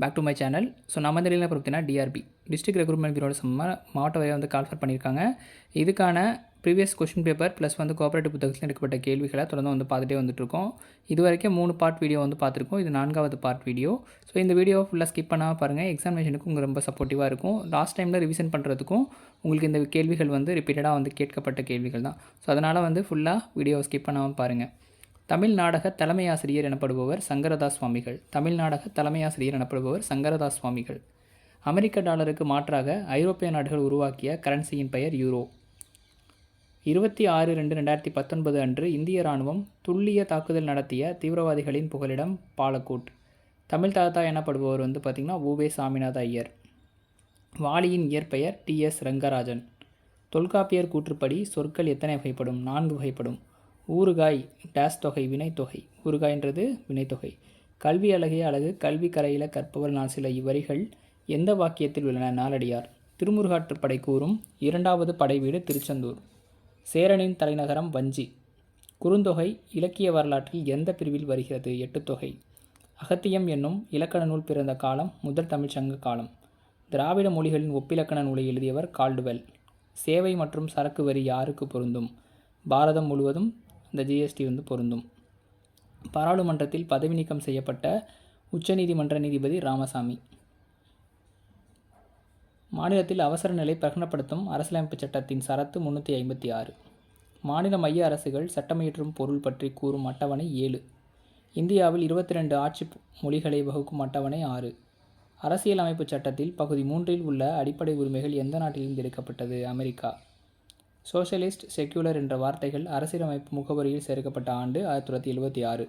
Back to my channel so நம்ம இந்த என்ன பார்த்தீங்கன்னா டிஆர்பி டிஸ்ட்ரிக்ட் ரெக்ரூட்மெண்ட் பீரோட சம்ம மாவட்ட வரையாக வந்து கால்ஃபர் பண்ணியிருக்காங்க. இதுக்கான ப்ரீவியஸ் கொஷின் பேப்பர் ப்ளஸ் வந்து கோஆப்ரேட்டிவ் புத்தகத்தில் எடுக்கப்பட்ட கேள்விகளை தொடர்ந்து வந்து பார்த்துட்டே வந்துட்டுருக்கோம். இது வரைக்கும் மூணு பார்ட் வீடியோ வந்து பார்த்துருக்கோம். இது நான்காவது பார்ட் வீடியோ ஸோ இந்த வீடியோ ஃபுல்லாக ஸ்கிப் பண்ணாமல் பாருங்கள் எக்ஸாமினேஷனுக்கு உங்களுக்கு ரொம்ப சப்போர்ட்டிவாக இருக்கும். லாஸ்ட் டைமில் ரிவிஷன் பண்ணுறதுக்கும் உங்களுக்கு இந்த கேள்விகள் வந்து ரிப்பீட்டடாக வந்து கேட்கப்பட்ட கேள்விகள் தான். ஸோ அதனால் வந்து ஃபுல்லாக வீடியோ ஸ்கிப் பண்ணாமல் பாருங்கள் தமிழ் நாடக தலைமை ஆசிரியர் எனப்படுபவர் சங்கரதாஸ் சுவாமிகள் தமிழ் நாடக தலைமை ஆசிரியர் எனப்படுபவர் சங்கரதாஸ் சுவாமிகள் அமெரிக்க டாலருக்கு மாற்றாக ஐரோப்பிய நாடுகள் உருவாக்கிய கரன்சியின் பெயர் யூரோ. இருபத்தி ஆறு ரெண்டு ரெண்டாயிரத்தி பத்தொன்பது அன்று இந்திய இராணுவம் துல்லிய தாக்குதல் நடத்திய தீவிரவாதிகளின் புகலிடம் பாலக்கோட். தமிழ் தாத்தா எனப்படுபவர் வந்து பார்த்திங்கன்னா ஊவே சாமிநாத ஐயர். வாலியின் இயற்பெயர் டி எஸ் ரங்கராஜன். தொல்காப்பியர் கூற்றுப்படி சொற்கள் எத்தனை வகைப்படும்? நான்கு வகைப்படும். ஊறுகாய் டேஸ் தொகை வினைத்தொகை ஊறுகாய்ன்றது வினைத்தொகை கல்வி அழகே அழகு கல்வி கரையில கற்பவர் நான் சில இவ்வரிகள் எந்த வாக்கியத்தில் உள்ளன? நாளடியார் திருமுருகாற்றுப்படை கூறும் இரண்டாவது படைவீடு திருச்செந்தூர். சேரனின் தலைநகரம் வஞ்சி. குறுந்தொகை இலக்கிய வரலாற்றில் எந்த பிரிவில் வருகிறது? எட்டுத்தொகை அகத்தியம் என்னும் இலக்கண நூல் பிறந்த காலம் முதல் தமிழ்ச்சங்க காலம். திராவிட மொழிகளின் ஒப்பிலக்கண நூலை எழுதியவர் கால்டுவெல். சேவை மற்றும் சரக்கு வரி யாருக்கு பொருந்தும்? பாரதம் முழுவதும் இந்த ஜிஎஸ்டி வந்து பொருந்தும். பாராளுமன்றத்தில் பதவி நீக்கம் செய்யப்பட்ட உச்சநீதிமன்ற நீதிபதி ராமசாமி. மாநிலத்தில் அவசர நிலை பிரகடனப்படுத்தும் அரசியலமைப்பு சட்டத்தின் சரத்து முன்னூற்றி ஐம்பத்தி ஆறு. மாநில மைய அரசுகள் சட்டமியற்றும் பொருள் பற்றி கூறும் அட்டவணை ஏழு. இந்தியாவில் இருபத்தி ரெண்டு ஆட்சி மொழிகளை வகுக்கும் அட்டவணை ஆறு. அரசியல் அமைப்பு சட்டத்தில் பகுதி மூன்றில் உள்ள அடிப்படை உரிமைகள் எந்த நாட்டிலிருந்து எடுக்கப்பட்டது? அமெரிக்கா. சோஷலிஸ்ட் செக்யூலர் என்ற வார்த்தைகள் அரசியலமைப்பு முகவரியில் சேர்க்கப்பட்ட ஆண்டு ஆயிரத்தி தொள்ளாயிரத்தி எழுபத்தி ஆறு.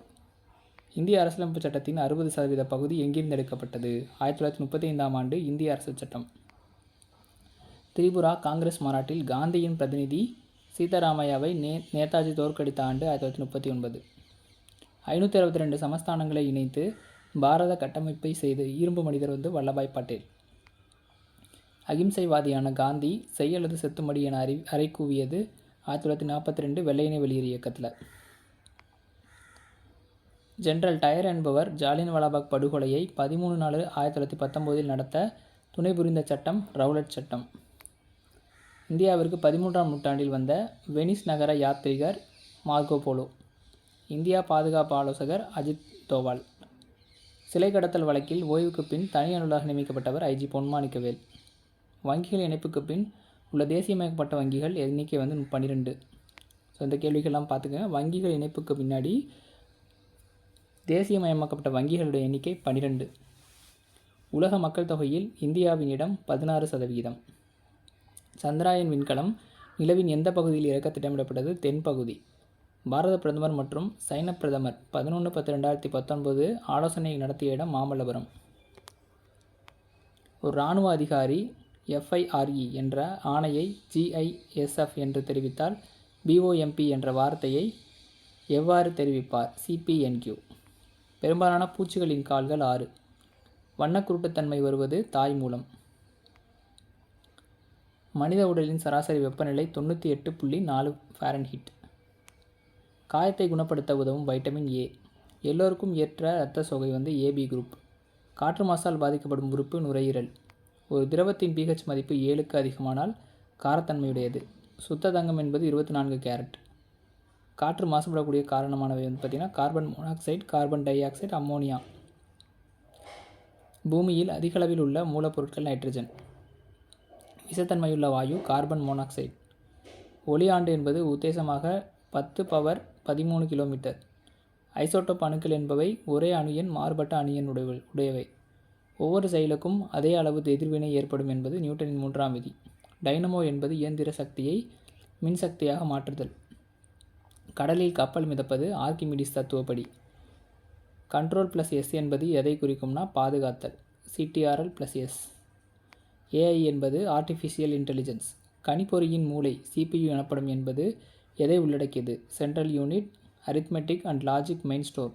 இந்திய அரசியலமைப்பு சட்டத்தின் அறுபது சதவீத பகுதி எங்கிருந்து எடுக்கப்பட்டது? ஆயிரத்தி தொள்ளாயிரத்தி முப்பத்தி ஐந்தாம் ஆண்டு இந்திய அரசு சட்டம். திரிபுரா காங்கிரஸ் மாநாட்டில் காந்தியின் பிரதிநிதி சீதாராமையாவை நே நேதாஜி தோற்கடித்த ஆண்டு ஆயிரத்தி தொள்ளாயிரத்தி முப்பத்தி ஒன்பது ஐநூற்றி அறுபத்தி ரெண்டு சமஸ்தானங்களை இணைத்து பாரத கட்டமைப்பை செய்து இரும்பு மனிதர் வந்து வல்லபாய் பட்டேல். அகிம்சைவாதியான காந்தி செய் அல்லது செத்துமடி என அறி அறை கூவியது ஆயிரத்தி தொள்ளாயிரத்தி நாற்பத்தி ரெண்டு வெள்ளையனை வெளியேறு இயக்கத்தில். ஜென்ரல் டயர் என்பவர் ஜாலியன் வாலாபாக் படுகொலையை பதிமூணு நாலு ஆயிரத்தி தொள்ளாயிரத்தி பத்தொம்போதில் நடத்த துணை புரிந்த சட்டம் ரவுலட் சட்டம். இந்தியாவிற்கு பதிமூன்றாம் நூற்றாண்டில் வந்த வெனிஸ் நகர யாத்ரிகர் மார்கோ போலோ இந்தியா பாதுகாப்பு ஆலோசகர் அஜித் தோவால். சிலை கடத்தல் வழக்கில் ஓய்வுக்கு பின் தனி அலுவலராக நியமிக்கப்பட்டவர் ஐஜி பொன்மாணிக்கவேல். வங்கிகள் இணைப்புக்கு பின் உள்ள தேசியமயப்பட்ட வங்கிகள் எண்ணிக்கை வந்து பன்னிரெண்டு. ஸோ இந்த கேள்விகள்லாம் பார்த்துக்கங்க. வங்கிகள் இணைப்புக்கு பின்னாடி தேசியமயமாக்கப்பட்ட வங்கிகளுடைய எண்ணிக்கை பன்னிரெண்டு. உலக மக்கள் தொகையில் இந்தியாவின் இடம் பதினாறு சதவிகிதம் சந்திராயன் விண்கலம் நிலவின் எந்த பகுதியில் இறக்க திட்டமிடப்பட்டது? தென்பகுதி பாரத பிரதமர் மற்றும் சைன பிரதமர் பதினொன்று பத்து ரெண்டாயிரத்தி பத்தொன்பது ஆலோசனை நடத்திய இடம் மாமல்லபுரம். ஒரு இராணுவ அதிகாரி எஃப்ஐஆர்இ என்ற ஆணையை ஜிஐஎஸ்எஃப் என்று தெரிவித்தால் பிஓஎம்பி என்ற வார்த்தையை எவ்வாறு தெரிவிப்பார்? சிபிஎன்கியூ பெரும்பாலான பூச்சிகளின் கால்கள் ஆறு. வண்ணக்குருட்டுத்தன்மை வருவது தாய் மூலம். மனித உடலின் சராசரி வெப்பநிலை தொண்ணூற்றி எட்டு புள்ளி நாலு ஃபாரன்ஹீட் காயத்தை குணப்படுத்த உதவும் வைட்டமின் ஏ எல்லோருக்கும் ஏற்ற இரத்த சோகை வந்து ஏபி குரூப் காற்று மாசால் பாதிக்கப்படும் உறுப்பு நுரையீரல். ஒரு திரவத்தின் பிஹெச் மதிப்பு ஏழுக்கு அதிகமானால் காரத்தன்மையுடையது. சுத்த தங்கம் என்பது இருபத்தி நான்கு கேரட். காற்று மாசுபடக்கூடிய காரணமானவை வந்து பார்த்திங்கன்னா carbon monoxide carbon dioxide ammonia. பூமியில் அதிகளவில் உள்ள மூலப்பொருட்கள் நைட்ரஜன். விஷத்தன்மையுள்ள வாயு கார்பன் மோனாக்சைடு. ஒளியாண்டு என்பது உத்தேசமாக பத்து பவர் பதிமூணு கிலோமீட்டர். ஐசோட்டோப் அணுக்கள் என்பவை ஒரே அணு எண் மாறுபட்ட அணு எண் உடைய உடையவை. ஒவ்வொரு செயலுக்கும் அதே அளவு எதிர்வினை ஏற்படும் என்பது நியூட்டனின் மூன்றாம் விதி. டைனமோ என்பது இயந்திர சக்தியை மின்சக்தியாக மாற்றுதல். கடலில் கப்பல் மிதப்பது ஆர்கிமிடிஸ் தத்துவப்படி. கண்ட்ரோல் ப்ளஸ் எஸ் என்பது எதை குறிக்கும்னா பாதுகாத்தல். CTRL plus S. ஏஐ என்பது ஆர்டிஃபிஷியல் இன்டெலிஜென்ஸ். கணிப்பொறியின் மூளை சிபியு எனப்படும் என்பது எதை உள்ளடக்கியது? Central unit arithmetic and logic main store.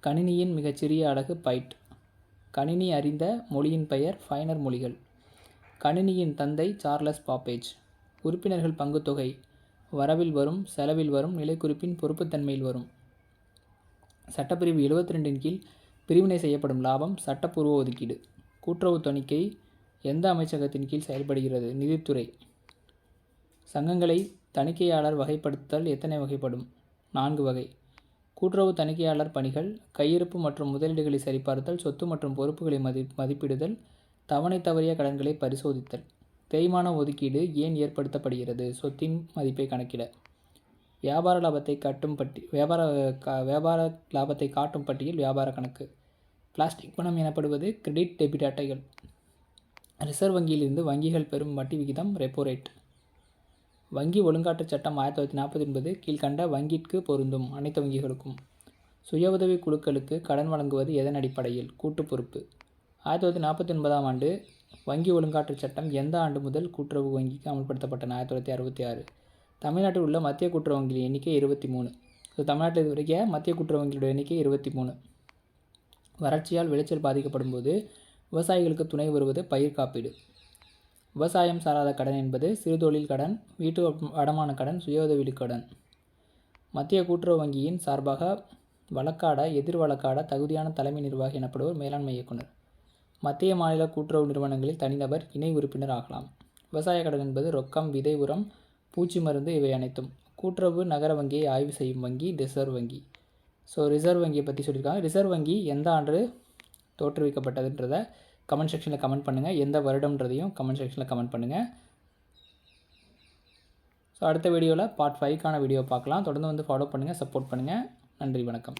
கணினியின் மிகச்சிறிய அலகு பைட். கணினி அறிந்த மொழியின் பெயர் ஃபைனர் மொழிகள். கணினியின் தந்தை சார்லஸ் பாப்பேஜ். உறுப்பினர்கள் பங்குத்தொகை வரவில் வரும் செலவில் வரும் நிலைக்குறிப்பின் பொறுப்புத்தன்மையில் வரும். சட்டப்பிரிவு எழுபத்தி ரெண்டின் கீழ் பிரிவினை செய்யப்படும் லாபம் சட்டப்பூர்வ ஒதுக்கீடு. கூட்டுறவு தணிக்கை எந்த அமைச்சகத்தின் கீழ் செயல்படுகிறது? நிதித்துறை. சங்கங்களை தணிக்கையாளர் வகைப்படுத்தல் எத்தனை வகைப்படும்? நான்கு வகை. கூட்டுறவு தணிக்கையாளர் பணிகள் கையிருப்பு மற்றும் முதலீடுகளை சரிபார்த்தல் சொத்து மற்றும் பொறுப்புகளை மதி மதிப்பிடுதல் தவணை தவறிய கடன்களை பரிசோதித்தல். தேய்மான ஒதுக்கீடு ஏன் ஏற்படுத்தப்படுகிறது? சொத்தின் மதிப்பை கணக்கிட. வியாபார லாபத்தை காட்டும் பட்டி வியாபார கா வியாபார லாபத்தை காட்டும் பட்டியல் வியாபார கணக்கு. பிளாஸ்டிக் பணம் எனப்படுவது கிரெடிட் டெபிட் அட்டைகள். ரிசர்வ் வங்கியிலிருந்து வங்கிகள் பெறும் வட்டி விகிதம் ரெப்போ ரேட் வங்கி ஒழுங்காற்றுச் சட்டம் ஆயிரத்தி தொள்ளாயிரத்தி நாற்பத்தி ஒன்பது கீழ்கண்ட வங்கிக்கு பொருந்தும் அனைத்து வங்கிகளுக்கும். சுய உதவி குழுக்களுக்கு கடன் வழங்குவது எதன் அடிப்படையில்? கூட்டு பொறுப்பு. ஆயிரத்தி தொள்ளாயிரத்தி நாற்பத்தி ஒன்பதாம் ஆண்டு வங்கி ஒழுங்காற்றுச் சட்டம் எந்த ஆண்டு முதல் கூட்டுறவு வங்கிக்கு அமல்படுத்தப்பட்டன? ஆயிரத்தி தொள்ளாயிரத்தி அறுபத்தி ஆறு. தமிழ்நாட்டில் உள்ள மத்திய கூட்டுறவு வங்கிகளின் எண்ணிக்கை இருபத்தி மூணு. ஸோ தமிழ்நாட்டில் இதுவரைக்கும் மத்திய கூட்டுறவு வங்கிகளோட எண்ணிக்கை இருபத்தி மூணு. வறட்சியால் விளைச்சல் பாதிக்கப்படும் போது விவசாயிகளுக்கு துணை வருவது பயிர் காப்பீடு. விவசாயம் சாராத கடன் என்பது சிறுதொழில் கடன் வீட்டு அடமான கடன் சுய உதவிக் கடன். மத்திய கூட்டுறவு வங்கியின் சார்பாக வழக்காட எதிர் வழக்காட தகுதியான தலைமை நிர்வாகி எனப்படுவர் மேலாண்மை இயக்குனர். மத்திய மாநில கூட்டுறவு நிறுவனங்களில் தனிநபர் இணை உறுப்பினர் ஆகலாம். விவசாய கடன் என்பது ரொக்கம் விதை உரம் பூச்சி மருந்து இவை அனைத்தும். கூட்டுறவு நகர வங்கியை ஆய்வு செய்யும் வங்கி ரிசர்வ் வங்கி. ஸோ ரிசர்வ் வங்கியை பற்றி சொல்லியிருக்காங்க. ரிசர்வ் வங்கி எந்த ஆண்டு தோற்றுவிக்கப்பட்டதுன்றதை கமெண்ட் செக்ஷனில் கமெண்ட் பண்ணுங்கள் எந்த வருடம்ன்றதையும் கமெண்ட் செக்ஷனில் கமெண்ட் பண்ணுங்கள் ஸோ அடுத்த வீடியோவில் பார்ட் ஃபைவ்க்கான வீடியோ பார்க்கலாம். தொடர்ந்து வந்து ஃபாலோ பண்ணுங்கள் சப்போர்ட் பண்ணுங்கள் நன்றி வணக்கம்.